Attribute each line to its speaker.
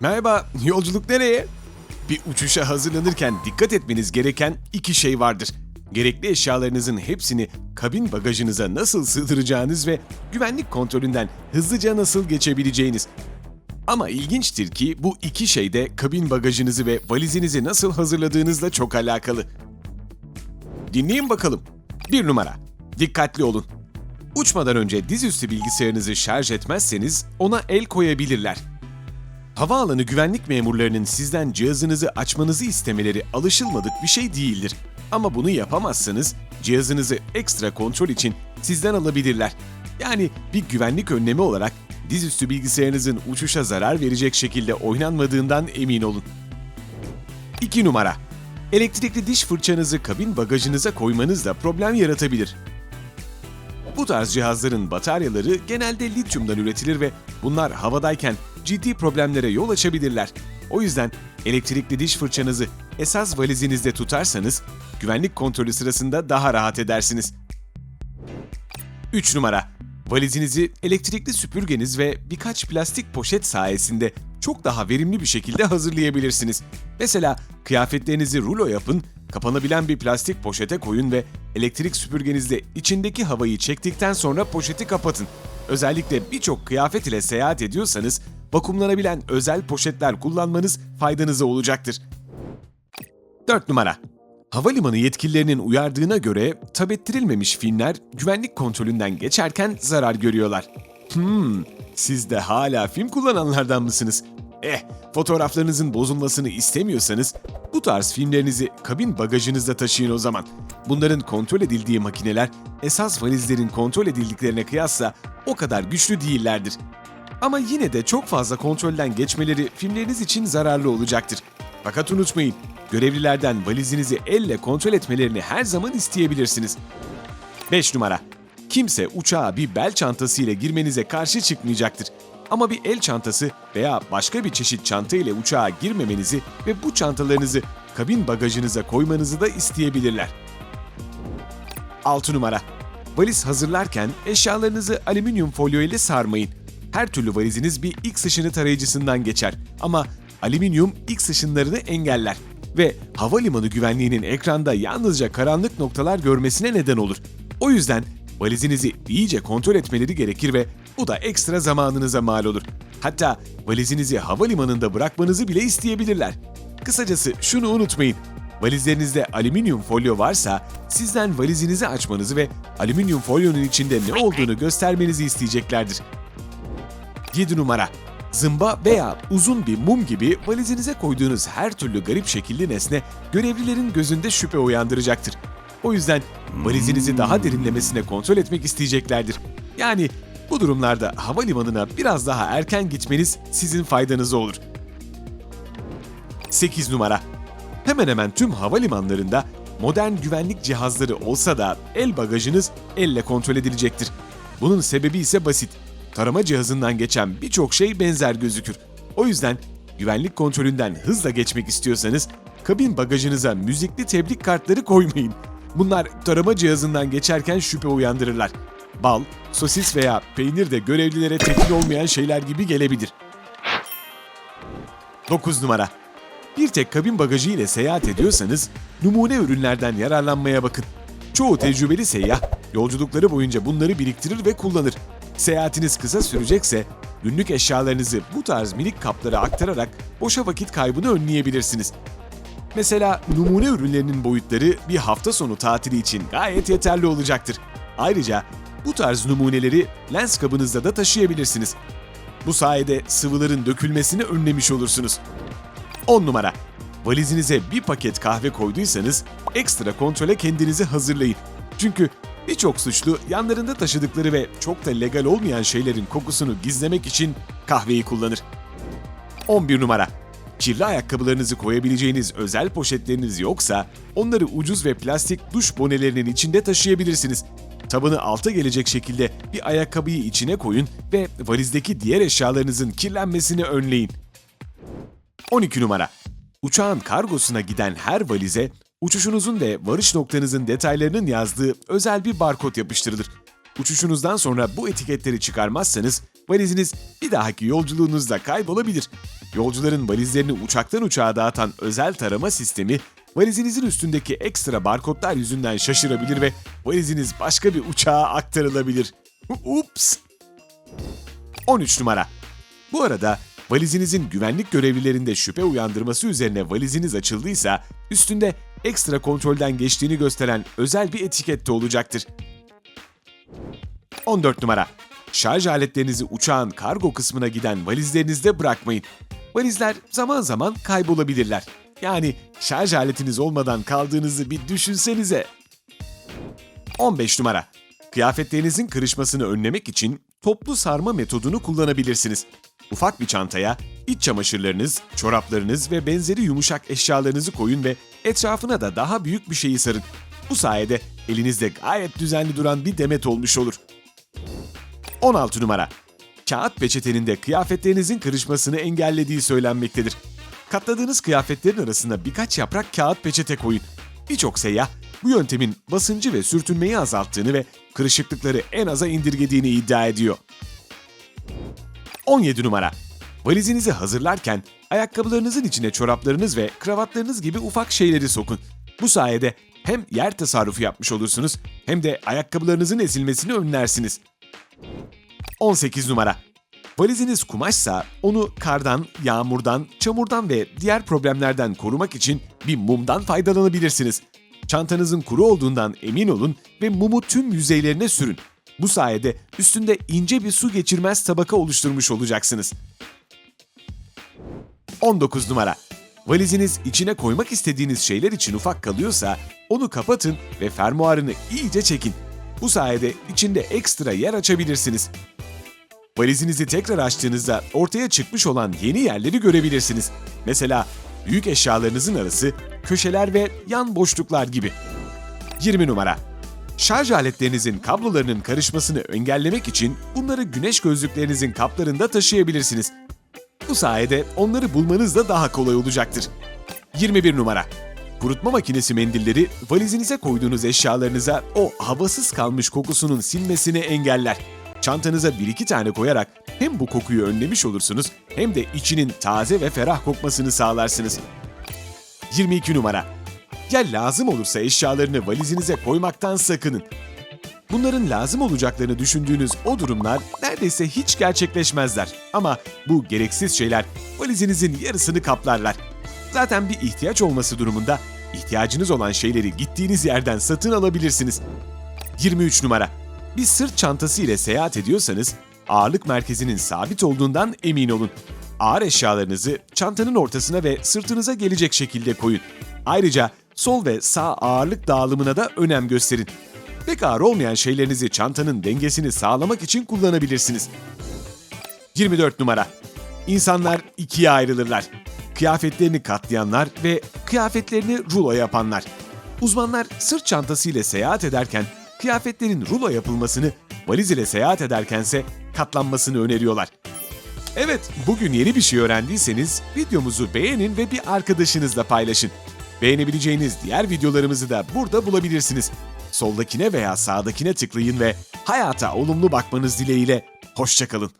Speaker 1: Merhaba, yolculuk nereye? Bir uçuşa hazırlanırken dikkat etmeniz gereken iki şey vardır. Gerekli eşyalarınızın hepsini kabin bagajınıza nasıl sığdıracağınız ve güvenlik kontrolünden hızlıca nasıl geçebileceğiniz. Ama ilginçtir ki bu iki şey de kabin bagajınızı ve valizinizi nasıl hazırladığınızla çok alakalı. Dinleyin bakalım. Bir numara. Dikkatli olun. Uçmadan önce dizüstü bilgisayarınızı şarj etmezseniz ona el koyabilirler. Havaalanı güvenlik memurlarının sizden cihazınızı açmanızı istemeleri alışılmadık bir şey değildir. Ama bunu yapamazsanız cihazınızı ekstra kontrol için sizden alabilirler. Yani bir güvenlik önlemi olarak dizüstü bilgisayarınızın uçuşa zarar verecek şekilde oynanmadığından emin olun. 2 numara. Elektrikli diş fırçanızı kabin bagajınıza koymanız da problem yaratabilir. Bu tarz cihazların bataryaları genelde lityumdan üretilir ve bunlar havadayken ciddi problemlere yol açabilirler. O yüzden elektrikli diş fırçanızı esas valizinizde tutarsanız güvenlik kontrolü sırasında daha rahat edersiniz. 3 numara. Valizinizi elektrikli süpürgeniz ve birkaç plastik poşet sayesinde çok daha verimli bir şekilde hazırlayabilirsiniz. Mesela kıyafetlerinizi rulo yapın, kapanabilen bir plastik poşete koyun ve elektrik süpürgenizle içindeki havayı çektikten sonra poşeti kapatın. Özellikle birçok kıyafet ile seyahat ediyorsanız vakumlanabilen özel poşetler kullanmanız faydanıza olacaktır. 4 numara. Havalimanı yetkililerinin uyardığına göre tab ettirilmemiş filmler güvenlik kontrolünden geçerken zarar görüyorlar. Hmm, siz de hala film kullananlardan mısınız? Eh, fotoğraflarınızın bozulmasını istemiyorsanız bu tarz filmlerinizi kabin bagajınızda taşıyın o zaman. Bunların kontrol edildiği makineler esas valizlerin kontrol edildiklerine kıyasla o kadar güçlü değillerdir. Ama yine de çok fazla kontrolden geçmeleri filmleriniz için zararlı olacaktır. Fakat unutmayın, görevlilerden valizinizi elle kontrol etmelerini her zaman isteyebilirsiniz. 5 numara. Kimse uçağa bir bel çantası ile girmenize karşı çıkmayacaktır. Ama bir el çantası veya başka bir çeşit çanta ile uçağa girmemenizi ve bu çantalarınızı kabin bagajınıza koymanızı da isteyebilirler. 6 numara. Valiz hazırlarken eşyalarınızı alüminyum folyo ile sarmayın. Her türlü valiziniz bir X ışını tarayıcısından geçer ama alüminyum X ışınlarını engeller ve havalimanı güvenliğinin ekranda yalnızca karanlık noktalar görmesine neden olur. O yüzden valizinizi iyice kontrol etmeleri gerekir ve bu da ekstra zamanınıza mal olur. Hatta valizinizi havalimanında bırakmanızı bile isteyebilirler. Kısacası şunu unutmayın. Valizlerinizde alüminyum folyo varsa sizden valizinizi açmanızı ve alüminyum folyonun içinde ne olduğunu göstermenizi isteyeceklerdir. 7 numara. Zımba veya uzun bir mum gibi valizinize koyduğunuz her türlü garip şekilli nesne görevlilerin gözünde şüphe uyandıracaktır. O yüzden valizinizi daha derinlemesine kontrol etmek isteyeceklerdir. Yani bu durumlarda havalimanına biraz daha erken gitmeniz sizin faydanıza olur. 8 numara. Hemen hemen tüm havalimanlarında modern güvenlik cihazları olsa da el bagajınız elle kontrol edilecektir. Bunun sebebi ise basit. Tarama cihazından geçen birçok şey benzer gözükür. O yüzden güvenlik kontrolünden hızla geçmek istiyorsanız kabin bagajınıza müzikli tebrik kartları koymayın. Bunlar tarama cihazından geçerken şüphe uyandırırlar. Bal, sosis veya peynir de görevlilere tekin olmayan şeyler gibi gelebilir. 9 numara. Bir tek kabin bagajı ile seyahat ediyorsanız numune ürünlerden yararlanmaya bakın. Çoğu tecrübeli seyyah yolculukları boyunca bunları biriktirir ve kullanır. Seyahatiniz kısa sürecekse günlük eşyalarınızı bu tarz minik kaplara aktararak boşa vakit kaybını önleyebilirsiniz. Mesela numune ürünlerinin boyutları bir hafta sonu tatili için gayet yeterli olacaktır. Ayrıca bu tarz numuneleri lens kabınızda da taşıyabilirsiniz. Bu sayede sıvıların dökülmesini önlemiş olursunuz. 10 numara. Valizinize bir paket kahve koyduysanız ekstra kontrole kendinizi hazırlayın. Çünkü birçok suçlu yanlarında taşıdıkları ve çok da legal olmayan şeylerin kokusunu gizlemek için kahveyi kullanır. 11 numara. Kirli ayakkabılarınızı koyabileceğiniz özel poşetleriniz yoksa onları ucuz ve plastik duş bonelerinin içinde taşıyabilirsiniz. Tabanı alta gelecek şekilde bir ayakkabıyı içine koyun ve valizdeki diğer eşyalarınızın kirlenmesini önleyin. 12 numara. Uçağın kargosuna giden her valize uçuşunuzun ve varış noktanızın detaylarının yazdığı özel bir barkod yapıştırılır. Uçuşunuzdan sonra bu etiketleri çıkarmazsanız valiziniz bir dahaki yolculuğunuzda kaybolabilir. Yolcuların valizlerini uçaktan uçağa dağıtan özel tarama sistemi valizinizin üstündeki ekstra barkodlar yüzünden şaşırabilir ve valiziniz başka bir uçağa aktarılabilir. Ups! 13 numara. Bu arada valizinizin güvenlik görevlilerinde şüphe uyandırması üzerine valiziniz açıldıysa üstünde ekstra kontrolden geçtiğini gösteren özel bir etiket de olacaktır. 14 numara. Şarj aletlerinizi uçağın kargo kısmına giden valizlerinizde bırakmayın. Valizler zaman zaman kaybolabilirler. Yani şarj aletiniz olmadan kaldığınızı bir düşünsenize. 15 numara. Kıyafetlerinizin kırışmasını önlemek için toplu sarma metodunu kullanabilirsiniz. Ufak bir çantaya iç çamaşırlarınız, çoraplarınız ve benzeri yumuşak eşyalarınızı koyun ve etrafına da daha büyük bir şeyi sarın. Bu sayede elinizde gayet düzenli duran bir demet olmuş olur. 16 numara. Kağıt peçetenin de kıyafetlerinizin kırışmasını engellediği söylenmektedir. Katladığınız kıyafetlerin arasına birkaç yaprak kağıt peçete koyun. Birçok seyyah bu yöntemin basıncı ve sürtünmeyi azalttığını ve kırışıklıkları en aza indirgediğini iddia ediyor. 17 numara. Valizinizi hazırlarken ayakkabılarınızın içine çoraplarınız ve kravatlarınız gibi ufak şeyleri sokun. Bu sayede hem yer tasarrufu yapmış olursunuz hem de ayakkabılarınızın ezilmesini önlersiniz. 18 numara. Valiziniz kumaşsa onu kardan, yağmurdan, çamurdan ve diğer problemlerden korumak için bir mumdan faydalanabilirsiniz. Çantanızın kuru olduğundan emin olun ve mumu tüm yüzeylerine sürün. Bu sayede üstünde ince bir su geçirmez tabaka oluşturmuş olacaksınız. 19 numara. Valiziniz içine koymak istediğiniz şeyler için ufak kalıyorsa onu kapatın ve fermuarını iyice çekin. Bu sayede içinde ekstra yer açabilirsiniz. Valizinizi tekrar açtığınızda ortaya çıkmış olan yeni yerleri görebilirsiniz. Mesela büyük eşyalarınızın arası, köşeler ve yan boşluklar gibi. 20 numara. Şarj aletlerinizin kablolarının karışmasını engellemek için bunları güneş gözlüklerinizin kaplarında taşıyabilirsiniz. Bu sayede onları bulmanız da daha kolay olacaktır. 21 numara. Kurutma makinesi mendilleri valizinize koyduğunuz eşyalarınıza o havasız kalmış kokusunun sinmesini engeller. Çantanıza bir iki tane koyarak hem bu kokuyu önlemiş olursunuz hem de içinin taze ve ferah kokmasını sağlarsınız. 22 numara. Ya lazım olursa eşyalarını valizinize koymaktan sakının. Bunların lazım olacaklarını düşündüğünüz o durumlar neredeyse hiç gerçekleşmezler. Ama bu gereksiz şeyler valizinizin yarısını kaplarlar. Zaten bir ihtiyaç olması durumunda ihtiyacınız olan şeyleri gittiğiniz yerden satın alabilirsiniz. 23 numara. Bir sırt çantası ile seyahat ediyorsanız ağırlık merkezinin sabit olduğundan emin olun. Ağır eşyalarınızı çantanın ortasına ve sırtınıza gelecek şekilde koyun. Ayrıca sol ve sağ ağırlık dağılımına da önem gösterin. Pek ağır olmayan şeylerinizi çantanın dengesini sağlamak için kullanabilirsiniz. 24 numara. İnsanlar ikiye ayrılırlar. Kıyafetlerini katlayanlar ve kıyafetlerini rulo yapanlar. Uzmanlar sırt çantası ile seyahat ederken kıyafetlerin rulo yapılmasını, valiz ile seyahat ederkense katlanmasını öneriyorlar. Evet, bugün yeni bir şey öğrendiyseniz videomuzu beğenin ve bir arkadaşınızla paylaşın. Beğenebileceğiniz diğer videolarımızı da burada bulabilirsiniz. Soldakine veya sağdakine tıklayın ve hayata olumlu bakmanız dileğiyle hoşçakalın.